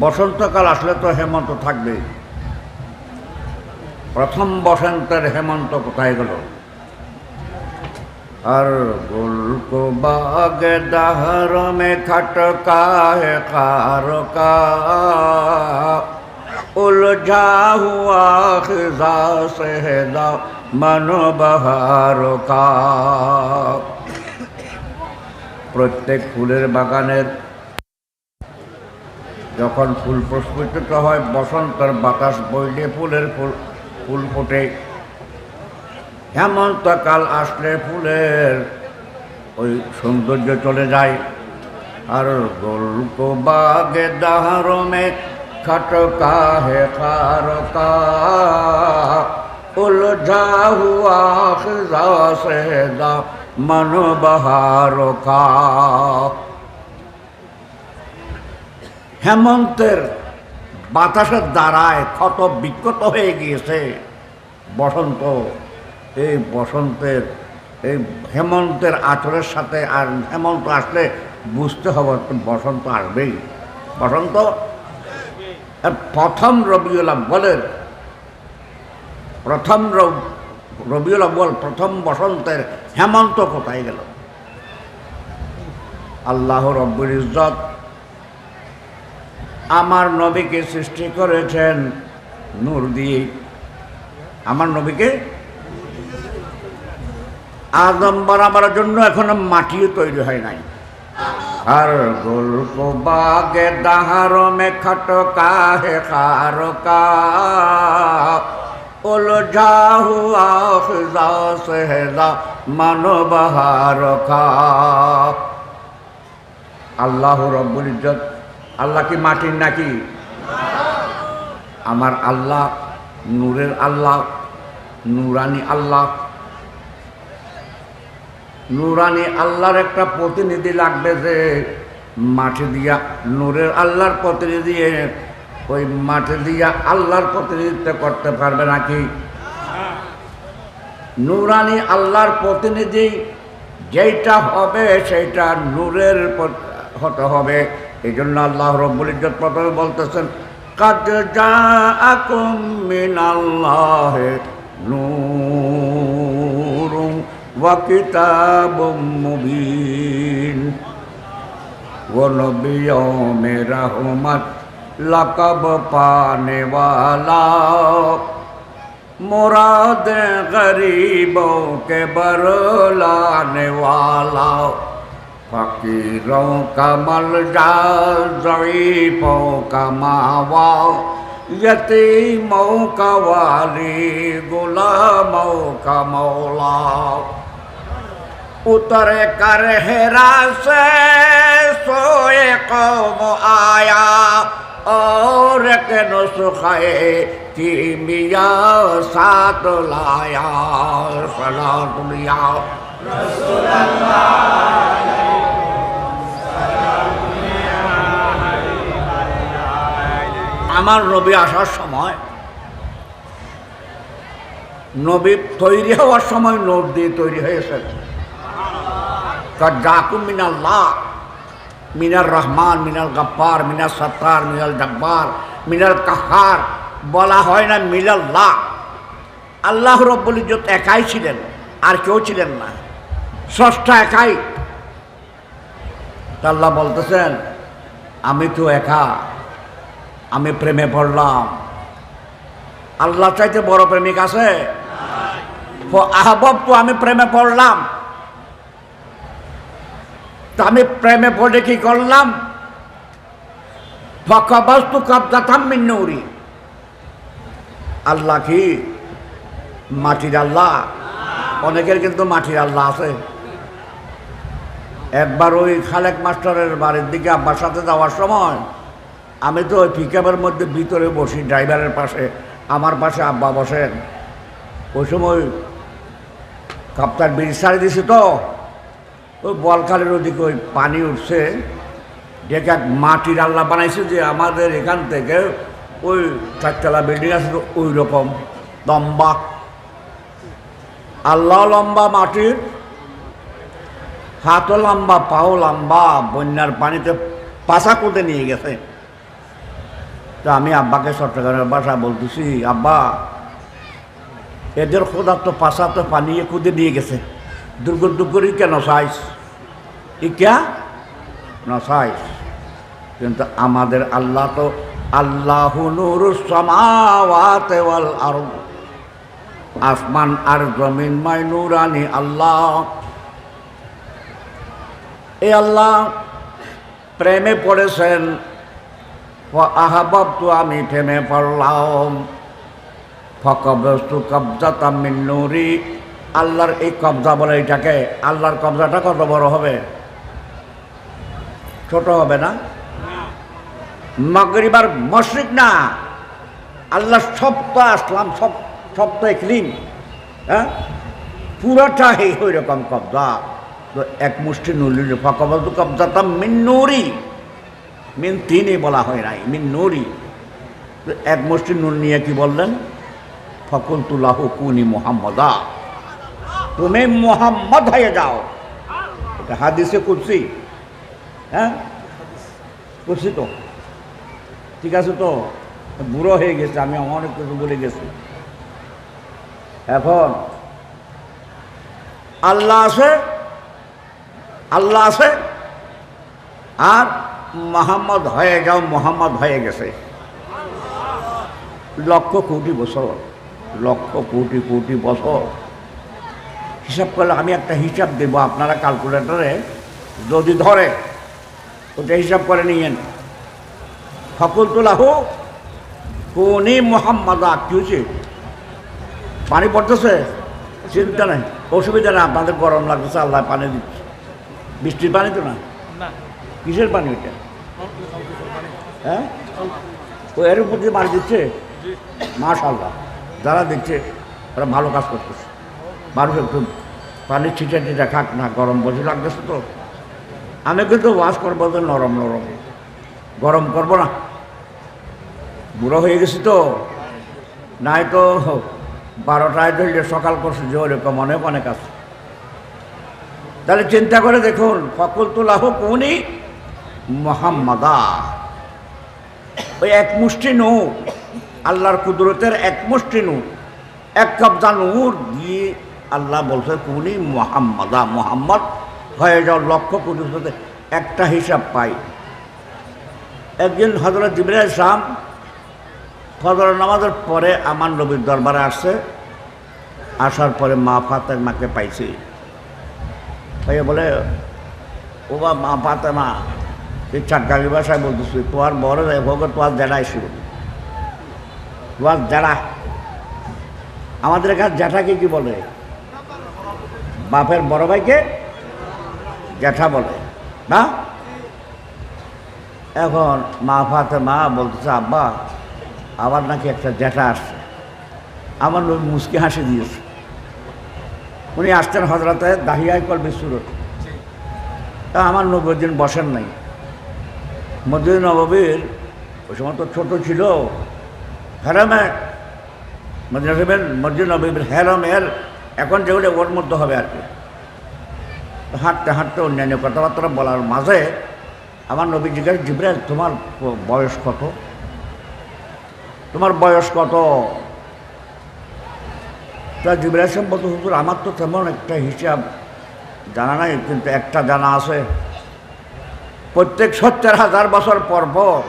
বসন্তকাল আসলে তো হেমন্ত থাকবে প্রথম বসন্তের হেমন্ত কোথায় গেল আর গুলক বাগ দাহর মে খটকা হে कार का उलझा हुआ खिजा सहदा मन बहार का প্রত্যেক ফুলের বাগানের যখন ফুল প্রস্ফুটিত হয়, বসন্তের বাতাস বইলে ফুলের ফুল ফুল ফোটে। হেমন্তকাল আসলে ফুলের ওই সৌন্দর্য চলে যায়। আর গোলক বাগে দাহরমে খটকা হে সেদা মন বহারকা। হেমন্তের বাতাসের দ্বারায় ক্ষত বিক্ষত হয়ে গিয়েছে। বসন্ত, এই বসন্তের, এই হেমন্তের আচরের সাথে আর হেমন্ত আসলে বুঝতে হবে বসন্ত আসবেই। বসন্ত প্রথম রবিউল আব্বলের, প্রথম রব- রবিউল আব্বল প্রথম বসন্তের হেমন্ত কোথায় গেল? আল্লাহ রব্বুল ইজ্জত আমার নবীকে সৃষ্টি করেছেন নূর দিয়ে। আমার নবীকে? আদম বানাবার জন্য এখনও মাটিও তৈরি হয় নাই। আর গল্প বাগে দাহার মে খটকা হে খারকা। উলঝা হুয়া খিজা সেহদা মানো বাহার খা আল্লাহ রব্বুল ইজ্জত আল্লাহ কি মাটির নাকি? আমার আল্লাহ নূরের আল্লাহ, নুরানি আল্লাহ। নুরানি আল্লাহর একটা প্রতিনিধি লাগবে যে মাঠে দিয়া, নূরের আল্লাহর প্রতিনিধি ওই মাঠে দিয়া আল্লাহর প্রতিনিধিত্ব করতে পারবে নাকি? নুরানি আল্লাহর প্রতিনিধি যেইটা হবে, সেইটা নূরের হতে হবে। এই জন্য আল্লাহ রব্বুল ইজ্জত প্রথমে বলতেছেন কাদ জাআকুম মিনাল্লাহি নূরুম ওয়া কিতাবুম মুবিন वो नबियों में रहमत लकब पाने वाला मुराद गरीबों के बरलाने वाला فقيرا كما الجزري كما يتيما كوالي غلاما كمولا اتر کر ہرا سے سوئے قوم آیا اور کے نسخے تیمیا ساتھ لایا سلا دنیا رسول اللہ আমার নবী আসার সময়, নবী তৈরি হওয়ার সময় নোট দিয়ে তৈরি হয়েছে। জাকুম মিনাল্লাহ, মিনার রহমান, মিনাল গাপ্পার মিনার সত্তার, মিনাল জব্বার, মিনাল কাহার, বলা হয় না মিনাল্লাহ। আল্লাহ রব্বুল ইজ্জত একাই ছিলেন, আর কেউ ছিলেন না। ষষ্ঠা একাই। আল্লাহ বলতেছেন, আমি তো একা। আমি প্রেমে পড়লাম। আল্লাহ চাইতে বড় প্রেমিক আছে? আহবব তো আমি প্রেমে পড়লাম। তা আমি প্রেমে পড়ে কি করলাম? ফকাবাস্তু কাবদাতাম মিন আল্লাহ কি? মাটির আল্লাহ? অনেকের কিন্তু মাটির আল্লাহ আছে। একবার ওই খালেক মাস্টারের বাড়ির দিকে আব্বার সাথে যাওয়ার সময় আমি তো ওই পিকআপের মধ্যে ভিতরে বসি, ড্রাইভারের পাশে, আমার পাশে আব্বা বসেন। ওই সময় কাপ্তার ব্রিজ ছাড়ি দিছি তো, ওই বলখালের ওদিকে ওই পানি উঠছে। দেখে এক মাটির আল্লাহ বানাইছে যে আমাদের এখান থেকে ওই চারতলা বিল্ডিং আছে ওই রকম লম্বা। আল্লাহ লম্বা মাটির, হাতও লম্বা, পাও লম্বা, বন্যার পানিতে পাশা করতে নিয়ে গেছে। তো আমি আব্বাকে চট্টগ্রামের বাসা বলতেছি, আব্বা, এদের খোদা তো পাশা তো পানি খুদে নিয়ে গেছে। দুর্গ দুর্গরই কেন সাইস? ই ক্যা? না সাইস, কিন্তু আমাদের আল্লাহ তো আল্লাহ আরদ। আসমান আর জমিন মাই নুরানি আল্লাহ। এই আল্লাহ, প্রেমে পড়েছেন আমি প্রেমে পড়লাম। ফকবস্তু কবজা তামিন আল্লাহর এই কবজা বলে এটাকে, আল্লাহর কবজাটা কত বড় হবে? ছোট হবে না? মগরিবার মশরিক না। আল্লাহ সব তো আসলাম, সব তো একলিম হ্যাঁ? পুরোটাই ওই রকম কবজা। তো এক মুষ্টি নুলি ফকবস্তু কবজা তাম মিন তিনই বলা হয় নাই মিন নুরি। এক মুষ্টি নুন নিয়ে কি বললেন? ফকুল তুলাহ কুনি মোহাম্মদা। তুমি মোহাম্মদ হয়ে যাও। হাদিসে কুরসি হ্যাঁ? কুরসি তো। ঠিক আছে তো? বুড়ো হয়ে গেছে, আমি অনেক কিছু বলে গেছি। এখন আল্লাহ আছে আল্লাহ আছে, আর মোহাম্মদ হয়ে যাও, মোহাম্মদ হয়ে গেছে। লক্ষ কোটি বছর, লক্ষ কোটি কোটি বছর। হিসাব করলে আমি একটা হিসাব দেবো আপনারা ক্যালকুলেটরে যদি ধরে, ওটা হিসাব করে নিয়েন। ফকুল তোলা হোক কোনি মোহাম্মদা কি হয়েছে পানি পড়তেছে? চিন্তা নেই, অসুবিধা নেই, আপনাদের গরম লাগতেছে, আল্লাহ পানি দিচ্ছে। বৃষ্টির পানি তো না। কিসের পানি ওইটা? হ্যাঁ? ও এর উপর দিয়ে পানি দিচ্ছে? মাশাল্লাহ যারা দেখছে, ওরা ভালো কাজ করতেছে। মানুষ একটু পানি ছিটে ছিটে খাক না, গরম বসে লাগতেছে তো। আমি কিন্তু ওয়াশ করব তো নরম নরম। গরম করব না। বুড়ো হয়ে গেছি তো। নাই তো বারোটায় ধরলে সকাল করছে যে ওরকম অনেক অনেক আছে। তাহলে চিন্তা করে দেখুন ফকল ফকুল তুলাহ কোনি মোহাম্মদা। ওই এক মুষ্টি নূর, আল্লাহর কুদরতের এক মুষ্টি নূর। এক কবজা নূর দিয়ে আল্লাহ বলছে কোনি মোহাম্মদা, মোহাম্মদ। হয়ে যাও লক্ষ কোটি হতে একটা হিসাব পাই। একদিন হজরত জিবরাইল ইসলাম ফজর নামাজের পরে আমার নবীর দরবারে আসছে। আসার পরে মা ফাতের মাকে পাইছি বলে, ও বা মা পাতে মা এই চাটগালি ভাষায় বলতেছি, তোমার বড় ভোগ, তোমার জেঠাই শুরু তোমার জেঠা আমাদের এখানে জ্যাঠাকে কি বলে? বাপের বড় ভাইকে জ্যাঠা বলে, না? এখন মা ফাতে মা বলতেছে, আব্বা আবার নাকি একটা জ্যাঠা আসছে। আমার নবী মুসকি হাসি দিয়েছে। উনি আসতেন হজরতে দাহিয়াই কল বিশ্বরত তা আমার নব্বই দিন বসেন নাই। মসজিদ নববীর, ওই সময় তো ছোটো ছিল হেরামে মসজিদ মসজিদ নবীর হেরামের, এখন যেগুলো ওর মধ্যে হবে আর কি। হাঁটতে হাঁটতে অন্যান্য কথাবার্তা বলার মাঝে আমার নবী জিজ্ঞাসা, জিব্রাইল, তোমার বয়স কত? তোমার বয়স কত? তা জিব্রাইল সম্পর্কে আমার তো তেমন একটা হিসাব জানা নাই, কিন্তু একটা জানা আছে। প্রত্যেক সত্তর হাজার বছর পর পর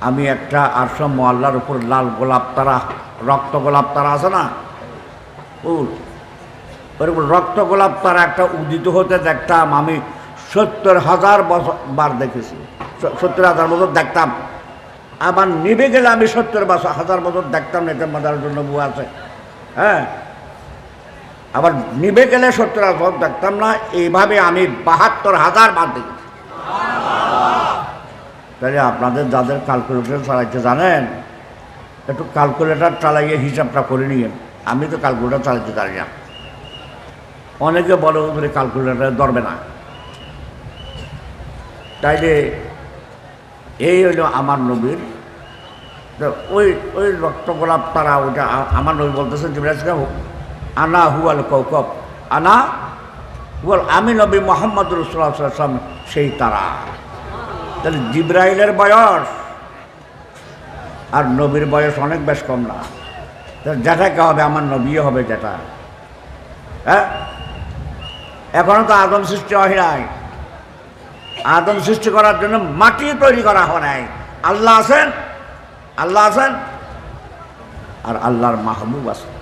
আমি একটা আটশো মোয়াল্লার উপর লাল গোলাপ তারা, রক্ত গোলাপ তারা আছে না? রক্ত গোলাপ তারা একটা উদিত হতে দেখতাম, আমি সত্তর হাজার বছর, বার দেখেছি। সত্তর হাজার বছর দেখতাম। আবার নিভে গেলে আমি সত্তর বছর, হাজার বছর দেখতাম না এটা মাদার জন্য বউ আছে। হ্যাঁ? আবার নিভে গেলে সত্তর হাজার বছর দেখতাম না, এইভাবে আমি বাহাত্তর হাজার বার দেখেছি তাহলে আপনাদের যাদের ক্যালকুলেটর চালাইতে জানেন, একটু ক্যালকুলেটর চালাইয়ে হিসাবটা করে নিয়েন। আমি তো ক্যালকুলেটর চালাইতে জানি না। অনেকে বলে ওদের ক্যালকুলেটর ধরবে না। তাইলে এই হলো আমার নবীর। ওই ওই রক্ত গোলাপ তারা ওইটা আমার নবী বলতেছেন জিবরাজ আনা হুয়াল কৌকব। আনা হুয়াল আমি নবী মোহাম্মদ রসুল্লাহাম সেই তারা। তাহলে জিব্রাইলের বয়স আর নবীর বয়স অনেক বেশ কম না। তো যেটাকে হবে আমার নবীও হবে যেটা। হ্যাঁ? এখনও তো আদম সৃষ্টি হয় নাই। আদম সৃষ্টি করার জন্য মাটি তৈরি করা হয় নাই। আল্লাহ আছেন? আল্লাহ আছেন? আর আল্লাহর মাহবুব আছেন